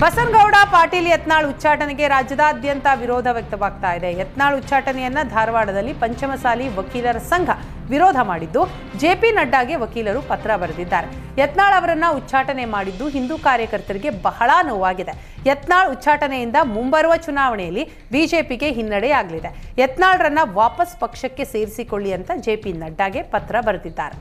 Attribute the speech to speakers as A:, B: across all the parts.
A: ಬಸನಗೌಡ ಪಾಟೀಲ್ ಯತ್ನಾಳ್ ಉಚ್ಚಾಟನೆಗೆ ರಾಜ್ಯದಾದ್ಯಂತ ವಿರೋಧ ವ್ಯಕ್ತವಾಗ್ತಾ ಇದೆ. ಯತ್ನಾಳ್ ಉಚ್ಚಾಟನೆಯನ್ನ ಧಾರವಾಡದಲ್ಲಿ ಪಂಚಮಸಾಲಿ ವಕೀಲರ ಸಂಘ ವಿರೋಧ ಮಾಡಿದ್ದು ಜೆಪಿ ನಡ್ಡಾಗೆ ವಕೀಲರು ಪತ್ರ ಬರೆದಿದ್ದಾರೆ. ಯತ್ನಾಳ್ ಅವರನ್ನ ಉಚ್ಚಾಟನೆ ಮಾಡಿದ್ದು ಹಿಂದೂ ಕಾರ್ಯಕರ್ತರಿಗೆ ಬಹಳ ನೋವಾಗಿದೆ. ಯತ್ನಾಳ್ ಉಚ್ಚಾಟನೆಯಿಂದ ಮುಂಬರುವ ಚುನಾವಣೆಯಲ್ಲಿ ಬಿಜೆಪಿಗೆ ಹಿನ್ನಡೆಯಾಗಲಿದೆ. ಯತ್ನಾಳ್ರನ್ನ ವಾಪಸ್ ಪಕ್ಷಕ್ಕೆ ಸೇರಿಸಿಕೊಳ್ಳಿ ಅಂತ ಜೆಪಿ ನಡ್ಡಾಗೆ ಪತ್ರ ಬರೆದಿದ್ದಾರೆ.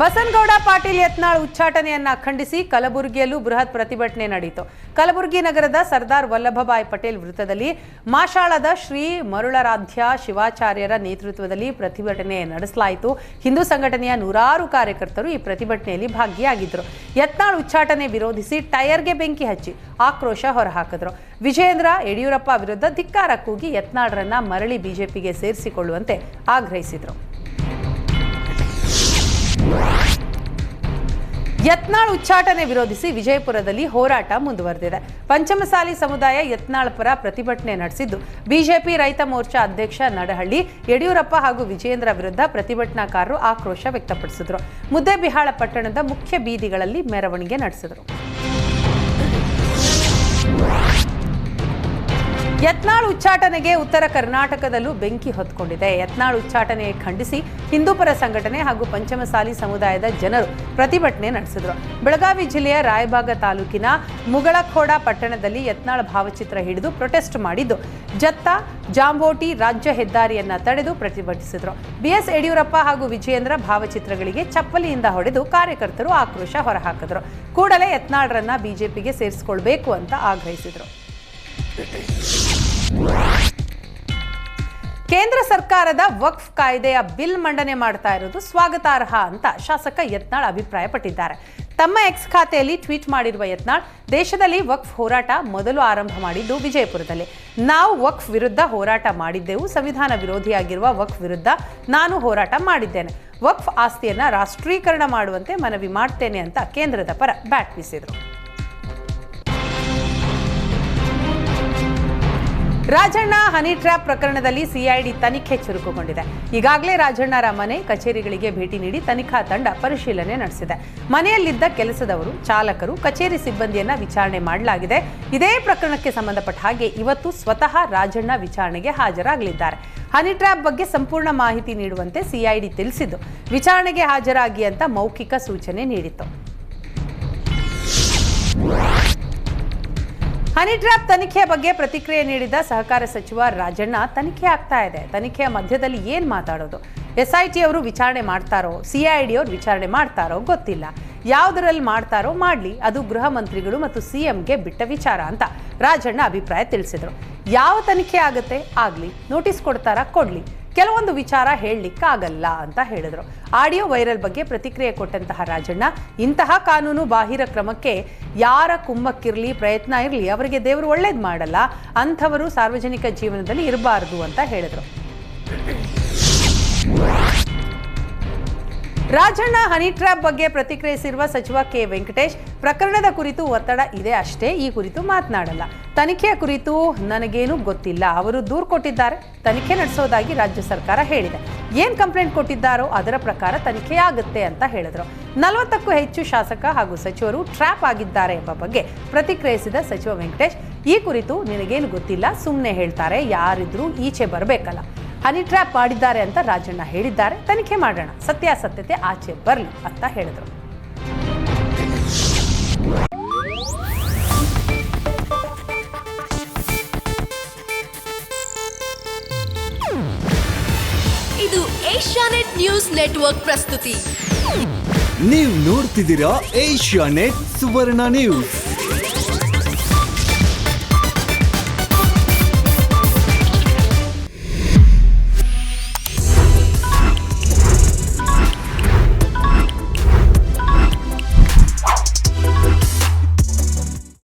A: ಬಸನಗೌಡ ಪಾಟೀಲ್ ಯತ್ನಾಳ್ ಉಚ್ಚಾಟನೆಯನ್ನ ಖಂಡಿಸಿ ಕಲಬುರಗಿಯಲ್ಲೂ ಬೃಹತ್ ಪ್ರತಿಭಟನೆ ನಡೆಯಿತು. ಕಲಬುರಗಿ ನಗರದ ಸರ್ದಾರ್ ವಲ್ಲಭಭಾಯ್ ಪಟೇಲ್ ವೃತ್ತದಲ್ಲಿ ಮಾಷಾಳದ ಶ್ರೀ ಮರುಳರಾಧ್ಯ ಶಿವಾಚಾರ್ಯರ ನೇತೃತ್ವದಲ್ಲಿ ಪ್ರತಿಭಟನೆ ನಡೆಸಲಾಯಿತು. ಹಿಂದೂ ಸಂಘಟನೆಯ ನೂರಾರು ಕಾರ್ಯಕರ್ತರು ಈ ಪ್ರತಿಭಟನೆಯಲ್ಲಿ ಭಾಗಿಯಾಗಿದ್ದರು. ಯತ್ನಾಳ್ ಉಚ್ಚಾಟನೆ ವಿರೋಧಿಸಿ ಟೈರ್ಗೆ ಬೆಂಕಿ ಹಚ್ಚಿ ಆಕ್ರೋಶ ಹೊರಹಾಕಿದ್ರು. ವಿಜಯೇಂದ್ರ ಯಡಿಯೂರಪ್ಪ ವಿರುದ್ಧ ಧಿಕ್ಕಾರ ಕೂಗಿ ಯತ್ನಾಳ್ರನ್ನ ಮರಳಿ ಬಿಜೆಪಿಗೆ ಸೇರಿಸಿಕೊಳ್ಳುವಂತೆ ಆಗ್ರಹಿಸಿದರು. ಯತ್ನಾಳ್ ಉಚ್ಚಾಟನೆ ವಿರೋಧಿಸಿ ವಿಜಯಪುರದಲ್ಲಿ ಹೋರಾಟ ಮುಂದುವರೆದಿದೆ. ಪಂಚಮಸಾಲಿ ಸಮುದಾಯ ಯತ್ನಾಳ್ ಪರ ಪ್ರತಿಭಟನೆ ನಡೆಸಿದ್ದು. ಬಿಜೆಪಿ ರೈತ ಮೋರ್ಚಾ ಅಧ್ಯಕ್ಷ ನಡಹಳ್ಳಿ, ಯಡಿಯೂರಪ್ಪ ಹಾಗೂ ವಿಜೇಂದ್ರ ವಿರುದ್ಧ ಪ್ರತಿಭಟನಾಕಾರರು ಆಕ್ರೋಶ ವ್ಯಕ್ತಪಡಿಸಿದರು. ಮುದ್ದೇಬಿಹಾಳ ಪಟ್ಟಣದ ಮುಖ್ಯ ಬೀದಿಗಳಲ್ಲಿ ಮೆರವಣಿಗೆ ನಡೆಸಿದರು. ಯತ್ನಾಳ್ ಉಚ್ಚಾಟನೆಗೆ ಉತ್ತರ ಕರ್ನಾಟಕದಲ್ಲೂ ಬೆಂಕಿ ಹೊತ್ಕೊಂಡಿದೆ. ಯತ್ನಾಳ್ ಉಚ್ಚಾಟನೆ ಖಂಡಿಸಿ ಹಿಂದೂಪರ ಸಂಘಟನೆ ಹಾಗೂ ಪಂಚಮಸಾಲಿ ಸಮುದಾಯದ ಜನರು ಪ್ರತಿಭಟನೆ ನಡೆಸಿದರು. ಬೆಳಗಾವಿ ಜಿಲ್ಲೆಯ ರಾಯಬಾಗ ತಾಲೂಕಿನ ಮುಗಳಖೋಡ ಪಟ್ಟಣದಲ್ಲಿ ಯತ್ನಾಳ್ ಭಾವಚಿತ್ರ ಹಿಡಿದು ಪ್ರೊಟೆಸ್ಟ್ ಮಾಡಿದ್ದು. ಜತ್ತ, ಜಾಂಬೋಟಿ ರಾಜ್ಯ ಹೆದ್ದಾರಿಯನ್ನ ತಡೆದು ಪ್ರತಿಭಟಿಸಿದರು. ಬಿಎಸ್ ಯಡಿಯೂರಪ್ಪ ಹಾಗೂ ವಿಜಯೇಂದ್ರ ಭಾವಚಿತ್ರಗಳಿಗೆ ಚಪ್ಪಲಿಯಿಂದ ಹೊಡೆದು ಕಾರ್ಯಕರ್ತರು ಆಕ್ರೋಶ ಹೊರಹಾಕಿದರು. ಕೂಡಲೇ ಯತ್ನಾಳ್ರನ್ನ ಬಿಜೆಪಿಗೆ ಸೇರಿಸಿಕೊಳ್ಬೇಕು ಅಂತ ಆಗ್ರಹಿಸಿದರು. ಕೇಂದ್ರ ಸರ್ಕಾರದ ವಕ್ಫ್ ಕಾಯ್ದೆಯ ಬಿಲ್ ಮಂಡನೆ ಮಾಡ್ತಾ ಇರೋದು ಸ್ವಾಗತಾರ್ಹ ಅಂತ ಶಾಸಕ ಯತ್ನಾಳ್ ಅಭಿಪ್ರಾಯಪಟ್ಟಿದ್ದಾರೆ. ತಮ್ಮ ಎಕ್ಸ್ ಖಾತೆಯಲ್ಲಿ ಟ್ವೀಟ್ ಮಾಡಿರುವ ಯತ್ನಾಳ್, ದೇಶದಲ್ಲಿ ವಕ್ಫ್ ಹೋರಾಟ ಮೊದಲು ಆರಂಭ ಮಾಡಿದ್ದು ವಿಜಯಪುರದಲ್ಲಿ. ನಾವು ವಕ್ಫ್ ವಿರುದ್ಧ ಹೋರಾಟ ಮಾಡಿದ್ದೆವು, ಸಂವಿಧಾನ ವಿರೋಧಿಯಾಗಿರುವ ವಕ್ಫ್ ವಿರುದ್ಧ ನಾನು ಹೋರಾಟ ಮಾಡಿದ್ದೇನೆ. ವಕ್ಫ್ ಆಸ್ತಿಯನ್ನು ರಾಷ್ಟ್ರೀಕರಣ ಮಾಡುವಂತೆ ಮನವಿ ಮಾಡ್ತೇನೆ ಅಂತ ಕೇಂದ್ರದ ಪರ ಬ್ಯಾಟ್ ಬೀಸಿದರು. ರಾಜಣ್ಣ ಹನಿ ಟ್ರ್ಯಾಪ್ ಪ್ರಕರಣದಲ್ಲಿ ಸಿಐಡಿ ತನಿಖೆ ಚುರುಕುಗೊಂಡಿದೆ. ಈಗಾಗಲೇ ರಾಜಣ್ಣರ ಮನೆ ಕಚೇರಿಗಳಿಗೆ ಭೇಟಿ ನೀಡಿ ತನಿಖಾ ತಂಡ ಪರಿಶೀಲನೆ ನಡೆಸಿದೆ. ಮನೆಯಲ್ಲಿದ್ದ ಕೆಲಸದವರು, ಚಾಲಕರು, ಕಚೇರಿ ಸಿಬ್ಬಂದಿಯನ್ನ ವಿಚಾರಣೆ ಮಾಡಲಾಗಿದೆ. ಇದೇ ಪ್ರಕರಣಕ್ಕೆ ಸಂಬಂಧಪಟ್ಟ ಹಾಗೆ ಇವತ್ತು ಸ್ವತಃ ರಾಜಣ್ಣ ವಿಚಾರಣೆಗೆ ಹಾಜರಾಗಲಿದ್ದಾರೆ. ಹನಿ ಟ್ರ್ಯಾಪ್ ಬಗ್ಗೆ ಸಂಪೂರ್ಣ ಮಾಹಿತಿ ನೀಡುವಂತೆ ಸಿಐಡಿ ತಿಳಿಸಿದ್ದು, ವಿಚಾರಣೆಗೆ ಹಾಜರಾಗಿ ಅಂತ ಮೌಖಿಕ ಸೂಚನೆ ನೀಡಿತ್ತು. ಹನಿ ಟ್ರ್ಯಾಪ್ ತನಿಖೆಯ ಬಗ್ಗೆ ಪ್ರತಿಕ್ರಿಯೆ ನೀಡಿದ ಸಹಕಾರ ಸಚಿವ ರಾಜಣ್ಣ ತನಿಖೆ ಆಗ್ತಾ ಇದೆ. ತನಿಖೆಯ ಮಧ್ಯದಲ್ಲಿ ಏನ್ ಮಾತಾಡೋದು? ಎಸ್ಐಟಿ ಅವರು ವಿಚಾರಣೆ ಮಾಡ್ತಾರೋ? ಸಿಐಡಿ ಅವರು ವಿಚಾರಣೆ ಮಾಡ್ತಾರೋ? ಗೊತ್ತಿಲ್ಲ. ಯಾವುದರಲ್ಲಿ ಮಾಡ್ತಾರೋ ಮಾಡಲಿ. ಅದು ಗೃಹ ಮಂತ್ರಿಗಳು ಮತ್ತು ಸಿಎಂಗೆ ಬಿಟ್ಟ ವಿಚಾರ ಅಂತ ರಾಜಣ್ಣ ಅಭಿಪ್ರಾಯ ತಿಳಿಸಿದರು. ಯಾವ ತನಿಖೆ ಆಗುತ್ತೆ? ಆಗ್ಲಿ. ನೋಟಿಸ್ ಕೊಡ್ತಾರಾ? ಕೊಡ್ಲಿ. ಕೆಲವೊಂದು ವಿಚಾರ ಹೇಳಲಿಕ್ಕಾಗಲ್ಲ ಅಂತ ಹೇಳಿದರು. ಆಡಿಯೋ ವೈರಲ್ ಬಗ್ಗೆ ಪ್ರತಿಕ್ರಿಯೆ ಕೊಟ್ಟಂತಹ ರಾಜಣ್ಣ, ಇಂತಹ ಕಾನೂನು ಬಾಹಿರ ಕ್ರಮಕ್ಕೆ ಯಾರ ಕುಮ್ಮಕ್ಕಿರಲಿ, ಪ್ರಯತ್ನ ಇರಲಿ, ಅವರಿಗೆ ದೇವರು ಒಳ್ಳೇದು ಮಾಡಲ್ಲ, ಅಂಥವರು ಸಾರ್ವಜನಿಕ ಜೀವನದಲ್ಲಿ ಇರಬಾರದು ಅಂತ ಹೇಳಿದ್ರು. ರಾಜಣ್ಣ ಹನಿ ಟ್ರ್ಯಾಪ್ ಬಗ್ಗೆ ಪ್ರತಿಕ್ರಿಯಿಸಿರುವ ಸಚಿವ ಕೆ ವೆಂಕಟೇಶ್, ಪ್ರಕರಣದ ಕುರಿತು ಒತ್ತಡ ಇದೆ ಅಷ್ಟೇ, ಈ ಕುರಿತು ಮಾತನಾಡಲ್ಲ. ತನಿಖೆಯ ಕುರಿತು ನನಗೇನು ಗೊತ್ತಿಲ್ಲ. ಅವರು ದೂರು ಕೊಟ್ಟಿದ್ದಾರೆ. ತನಿಖೆ ನಡೆಸೋದಾಗಿ ರಾಜ್ಯ ಸರ್ಕಾರ ಹೇಳಿದೆ. ಏನ್ ಕಂಪ್ಲೇಂಟ್ ಕೊಟ್ಟಿದ್ದಾರೋ ಅದರ ಪ್ರಕಾರ ತನಿಖೆಯಾಗುತ್ತೆ ಅಂತ ಹೇಳಿದ್ರು. ನಲವತ್ತಕ್ಕೂ ಹೆಚ್ಚು ಶಾಸಕ ಹಾಗೂ ಸಚಿವರು ಟ್ರ್ಯಾಪ್ ಆಗಿದ್ದಾರೆ ಎಂಬ ಬಗ್ಗೆ ಪ್ರತಿಕ್ರಿಯಿಸಿದ ಸಚಿವ ವೆಂಕಟೇಶ್, ಈ ಕುರಿತು ನಿನಗೇನು ಗೊತ್ತಿಲ್ಲ ಸುಮ್ಮನೆ ಹೇಳ್ತಾರೆ, ಯಾರಿದ್ರೂ ಈಚೆ ಬರಬೇಕಲ್ಲ. ಹನಿ ಟ್ರ್ಯಾಪ್ ಮಾಡಿದ್ದಾರೆ ಅಂತ ರಾಜಣ್ಣ ಹೇಳಿದ್ದಾರೆ. ತನಿಖೆ ಮಾಡೋಣ. ಸತ್ಯಾಸತ್ಯತೆ ಆಚೆ ಬರಲಿ ಅಂತ ಹೇಳಿದರು.
B: ಇದು ಏಷ್ಯಾನೆಟ್ ನ್ಯೂಸ್ ನೆಟ್ವರ್ಕ್ ಪ್ರಸ್ತುತಿ.
C: ನೀವು ನೋಡ್ತಿದ್ದೀರಾ ಏಷ್ಯಾನೆಟ್ ಸುವರ್ಣ ನ್ಯೂಸ್.